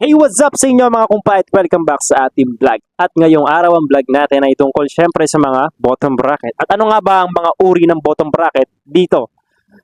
Hey, what's up sa inyo mga kumpait? Welcome back sa ating vlog. At ngayong araw ang vlog natin ay tungkol syempre sa mga bottom bracket. At ano nga ba ang mga uri ng bottom bracket dito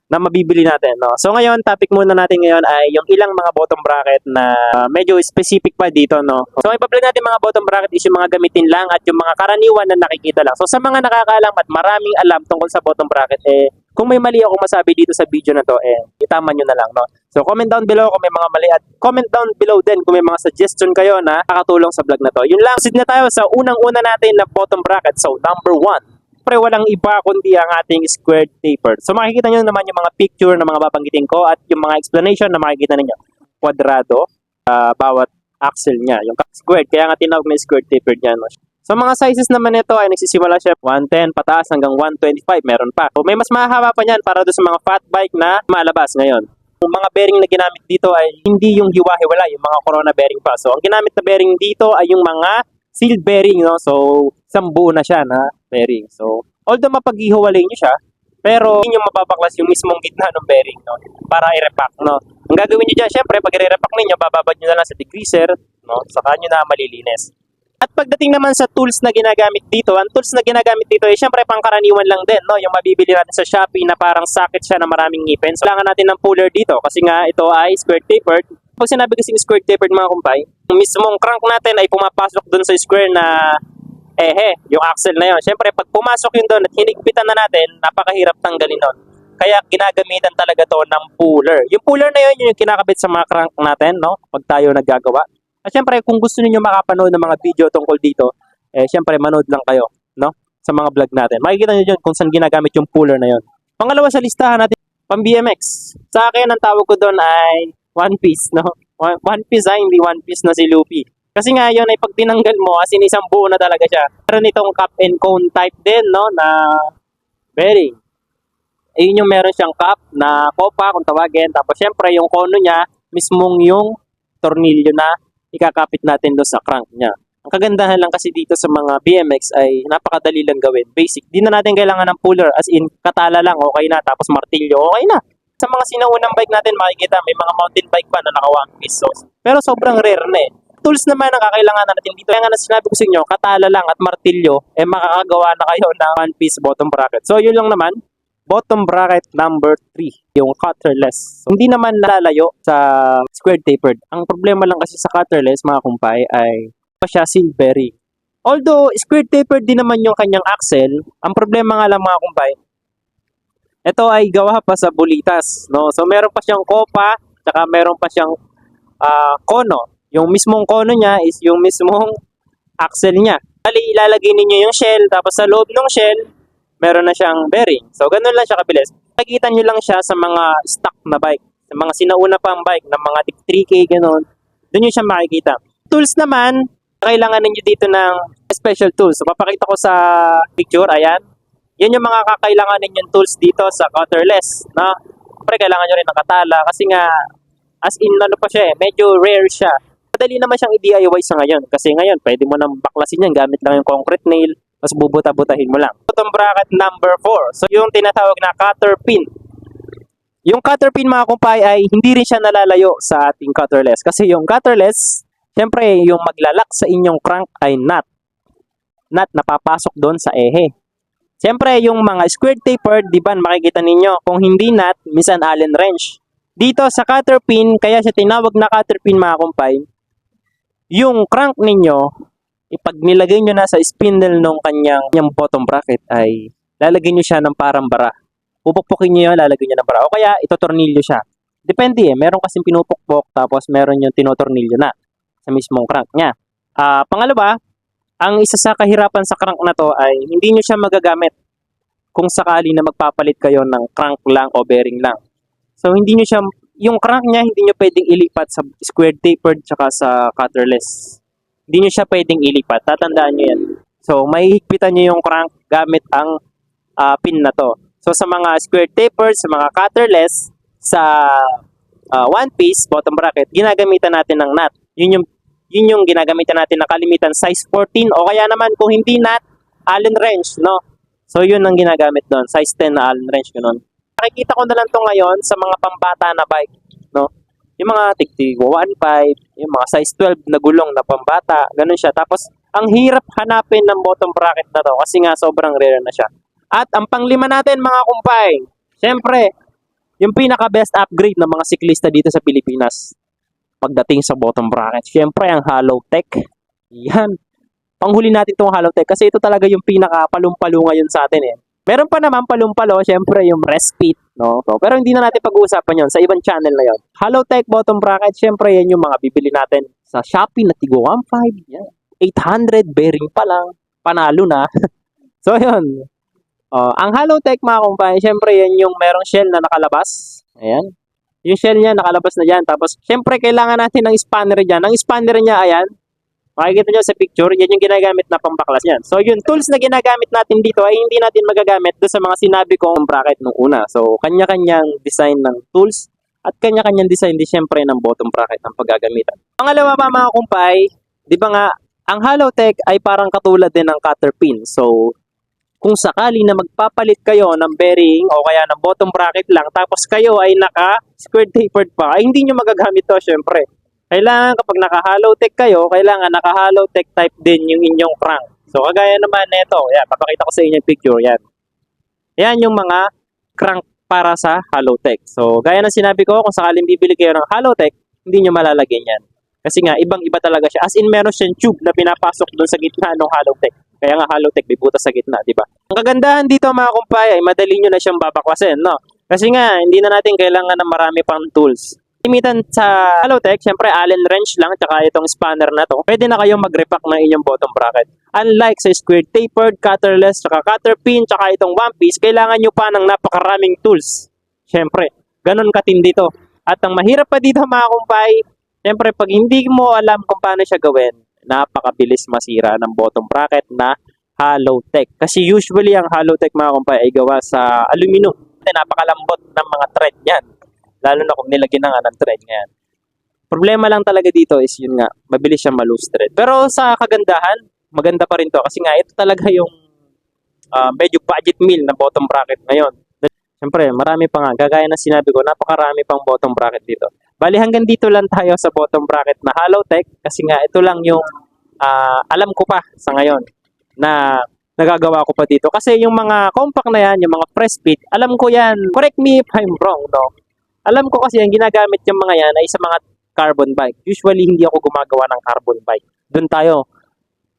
na mabibili natin? No? So ngayon, topic muna natin ngayon ay yung ilang mga bottom bracket na medyo specific pa dito. No? So ang natin mga bottom bracket is yung mga gamitin lang at yung mga karaniwan na nakikita lang. So sa mga nakakaalam at maraming alam tungkol sa bottom bracket, eh, kung may mali ako masabi dito sa video na to, eh, itama nyo na lang, no? So, comment down below kung may mga mali at comment down below din kung may mga suggestion kayo na nakakatulong sa vlog na to. Yun lang, proceed na tayo sa unang-una natin na bottom bracket. So, number one. Pre, walang iba kundi ang ating squared tapered. So, makikita nyo naman yung mga picture na mga babanggitin ko at yung mga explanation na makikita ninyo. Kwadrado, ah, bawat axle niya. Yung squared, kaya nga tinawag na squared tapered niya. No? So mga sizes naman nito ay nagsisimula siya 110 pataas hanggang 125 meron pa. So may mas mahaba pa niyan para doon sa mga fat bike na malabas ngayon. Yung mga bearing na ginamit dito ay hindi yung hiwa-hiwala, yung mga corona bearing pa. So ang ginamit na bearing dito ay yung mga sealed bearing, no? So isang buo na siya na bearing. So although mapaghihiwalay niyo siya, pero hindi nyo mapapaklas yung mismong gitna ng bearing, no? Para i-repack, no? Ang gagawin niyo dyan, syempre, pag i-repack ninyo, bababad nyo na lang sa degreaser, no? Saka nyo na malilinis. At pagdating naman sa tools na ginagamit dito, ang tools na ginagamit dito ay syempre pangkaraniwan lang din, no? Yung mabibili natin sa Shopee na parang socket siya na maraming ngipin. So, kailangan natin ng puller dito kasi nga ito ay square tapered. Pag sinabi kasing square tapered mga kumpay, yung mismong crank natin ay pumapasok dun sa square na ehe, yung axle na yon. Syempre, pag pumasok yun doon at hinigpitan na natin, napakahirap tanggalin nun. Kaya ginagamitan talaga to ng puller. Yung puller na yun, yun yung kinakabit sa mga crank natin, no? Pag tayo naggagawa. At syempre, kung gusto niyo makapanood ng mga video tungkol dito, eh syempre manood lang kayo, no? Sa mga vlog natin. Makikita niyo dyan kung saan ginagamit yung puller na yon. Pangalawa sa listahan natin, pang BMX. Sa akin, ang tawag ko doon ay One Piece, no? One, Piece ay hindi One Piece na si Luffy. Kasi nga yun ay pag tinanggal mo, as in isang buo na talaga siya. Meron itong cap and cone type din, no? Na bearing. Ayun yung meron siyang cap na kopa kung tawagin. Tapos syempre yung kono niya, mismong yung tornilyo na ikakapit natin doon sa crank niya. Ang kagandahan lang kasi dito sa mga BMX ay napakadali lang gawin. Basic. Di na natin kailangan ng puller as in katala lang okay na tapos martilyo okay na. Sa mga sinaunang bike natin makikita may mga mountain bike pa na naka one piece. So, pero sobrang rare na eh. Tools naman ang kakailangan natin dito. Kaya nga na sinabi ko sa inyo, katala lang at martilyo, eh makakagawa na kayo ng one piece bottom bracket. So yun lang naman, bottom bracket number 3, yung cutterless. Hindi naman nalalayo sa square tapered. Ang problema lang kasi sa cutterless, mga kumpay, ay pa siya bearing. Although square tapered din naman yung kanyang axle, ang problema nga lang mga kumpay, ito ay gawa pa sa bulitas, no? So meron pa siyang kopa, tsaka meron pa siyang ah, kono. Yung mismong kono niya is yung mismong axle niya. Bali, ilalagay ninyo yung shell, tapos sa loob ng shell, meron na siyang bearing. So, ganun lang siya kabilis. Makikita nyo lang siya sa mga stock na bike. Sa mga sinauna pang bike, na mga tig 3K, ganun. Doon nyo siya makikita. Tools naman, kailangan ninyo dito ng special tools. So, papakita ko sa picture, ayan. Yan yung mga kakailangan ninyong tools dito sa cutterless. Na? Siyempre, kailangan nyo rin ng katala kasi nga, as in, ano pa siya eh, medyo rare siya. Madali naman siyang i-DIY sa ngayon. Kasi ngayon, pwede mo nang baklasin yan gamit lang yung concrete nail tapos bubuta-butahin mo lang. Bottom bracket number 4. So yung tinatawag na cutter pin. Yung cutter pin mga kumpay ay hindi rin siya nalalayo sa ating cutterless. Kasi yung cutterless, syempre yung maglalak sa inyong crank ay nut. Nut na papasok doon sa ehe. Syempre yung mga square tapered, di ba makikita ninyo, kung hindi nut, minsan allen wrench. Dito sa cutter pin, kaya siya tinawag na cutter pin mga kumpay, yung crank ninyo, ipag nilagay nyo na sa spindle ng kanyang, kanyang bottom bracket ay lalagay nyo siya ng parang bara. Pupukpukin nyo yun, lalagay nyo ng bara. O kaya, itotornilyo siya. Depende eh. Meron kasing pinupukpok, tapos meron yung tinotornilyo na sa mismong crank niya. Ah, pangalawa, ang isa sa kahirapan sa crank na to ay hindi nyo siya magagamit kung sakali na magpapalit kayo ng crank lang o bearing lang. So, hindi nyo siya, yung crank niya, hindi nyo pwedeng ilipat sa square tapered tsaka sa cutterless hindi nyo siya pwedeng ilipat. Tatandaan nyo yan. So, may higpitan nyo yung crank gamit ang ah, pin na to. So, sa mga square tapered, sa mga cutterless, sa ah, one piece, bottom bracket, ginagamitan natin ng nut. Yun yung, yun yung ginagamitan natin na kalimitan size 14 o kaya naman kung hindi nut, Allen wrench, no? So, yun ang ginagamit doon. Size 10 na Allen wrench, ganun. Nakikita ko na lang to ngayon sa mga pambata na bike? Yung mga tig 1.5, yung mga size 12 na gulong na pambata, ganun siya. Tapos, ang hirap hanapin ng bottom bracket na to kasi nga sobrang rare na siya. At ang panglima natin mga kumpay, syempre, yung pinaka best upgrade ng mga siklista dito sa Pilipinas pagdating sa bottom bracket. Syempre, ang Hollow Tech. Yan. Panghuli natin itong Hollow Tech kasi ito talaga yung pinaka palumpalo ngayon sa atin eh. Meron pa naman palumpalo, syempre yung Respit, no? So, pero hindi na natin pag-uusapan yon sa ibang channel na yon. Hollow Tech bottom bracket, syempre yan yung mga bibili natin sa Shopee na Tigo 1.5. Yan. 800 bearing pa lang. Panalo na. so, yun. Oh, ang Hollow Tech mga kumpay, syempre yan yung merong shell na nakalabas. Ayan. Yung shell niya nakalabas na dyan. Tapos, syempre kailangan natin ng spanner dyan. Ang spanner niya, ayan. Makikita nyo sa picture, yan yung ginagamit na pambaklas niyan. So, yung tools na ginagamit natin dito ay hindi natin magagamit doon sa mga sinabi kong bracket nung una. So, kanya-kanyang design ng tools at kanya-kanyang design din syempre ng bottom bracket ang paggagamitan. Pangalawa pa mga kumpay, di ba nga, ang hollow tech ay parang katulad din ng cutter pin. So, kung sakali na magpapalit kayo ng bearing o kaya ng bottom bracket lang tapos kayo ay naka square tapered pa, ay hindi nyo magagamit to syempre. Kailangan kapag naka-hollow tech kayo, kailangan naka-hollow tech type din yung inyong crank. So kagaya naman nito, yan, papakita ko sa inyo yung picture, yan. Yan yung mga crank para sa hollow tech. So gaya ng sinabi ko, kung sakaling bibili kayo ng hollow tech, hindi nyo malalagyan yan. Kasi nga, ibang-iba talaga siya. As in, meron siyang tube na pinapasok doon sa gitna ng hollow tech. Kaya nga hollow tech, may butas sa gitna, di ba? Ang kagandahan dito mga kumpay ay madali nyo na siyang babaklasin, no? Kasi nga, hindi na natin kailangan ng marami pang tools. Limitan sa hollow tech, syempre allen wrench lang, tsaka itong spanner na to. Pwede na kayong mag-repack ng inyong bottom bracket. Unlike sa square tapered, cutterless, tsaka cutter pin, tsaka itong one piece, kailangan nyo pa ng napakaraming tools. Syempre, ganun katindi to. At ang mahirap pa dito mga kumpay, syempre pag hindi mo alam kung paano siya gawin, napakabilis masira ng bottom bracket na hollow. Kasi usually ang hollow mga kumpay ay gawa sa aluminum. Napakalambot ng mga thread yan. Lalo na kung nilagyan na nga ng thread ngayon. Problema lang talaga dito is yun nga, mabilis siya malose thread. Pero sa kagandahan, maganda pa rin to kasi nga ito talaga yung ah, medyo budget meal na bottom bracket ngayon. Siyempre, marami pa nga. Gagaya ng sinabi ko, napakarami pang bottom bracket dito. Bali, hanggang dito lang tayo sa bottom bracket na hollow tech kasi nga ito lang yung ah, alam ko pa sa ngayon na nagagawa ko pa dito. Kasi yung mga compact na yan, yung mga press fit, alam ko yan. Correct me if I'm wrong, no? Alam ko kasi yung ginagamit yung mga yan ay sa mga carbon bike. Usually, hindi ako gumagawa ng carbon bike. Doon tayo.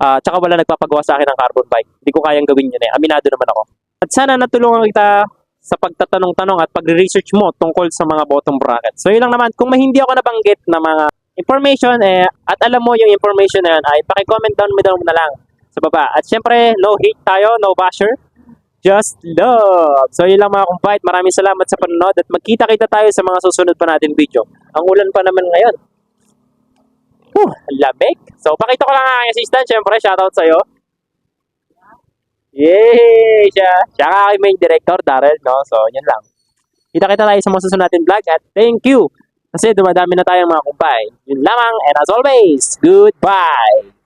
Ah, tsaka wala nagpapagawa sa akin ng carbon bike. Hindi ko kayang gawin yun eh. Aminado naman ako. At sana natulungan kita sa pagtatanong-tanong at pagre-research mo tungkol sa mga bottom bracket. So yun lang naman, kung hindi ako nabanggit na mga information eh, at alam mo yung information na yun, ay pakicomment down mo na lang sa baba. At syempre, no hate tayo, no basher. Just love! So yun lang mga kumpait, maraming salamat sa panonood at magkita-kita tayo sa mga susunod pa natin video. Ang ulan pa naman ngayon. Whew, lamig. So pakita ko lang ang aking assistant, syempre, shoutout sa'yo. Yay! Siya, siya ang aking main director, Daryl, no? So, yun lang. Kita-kita tayo sa mga susunod natin vlog at thank you! Kasi dumadami na tayong mga kumpay. Yun lamang and as always, goodbye!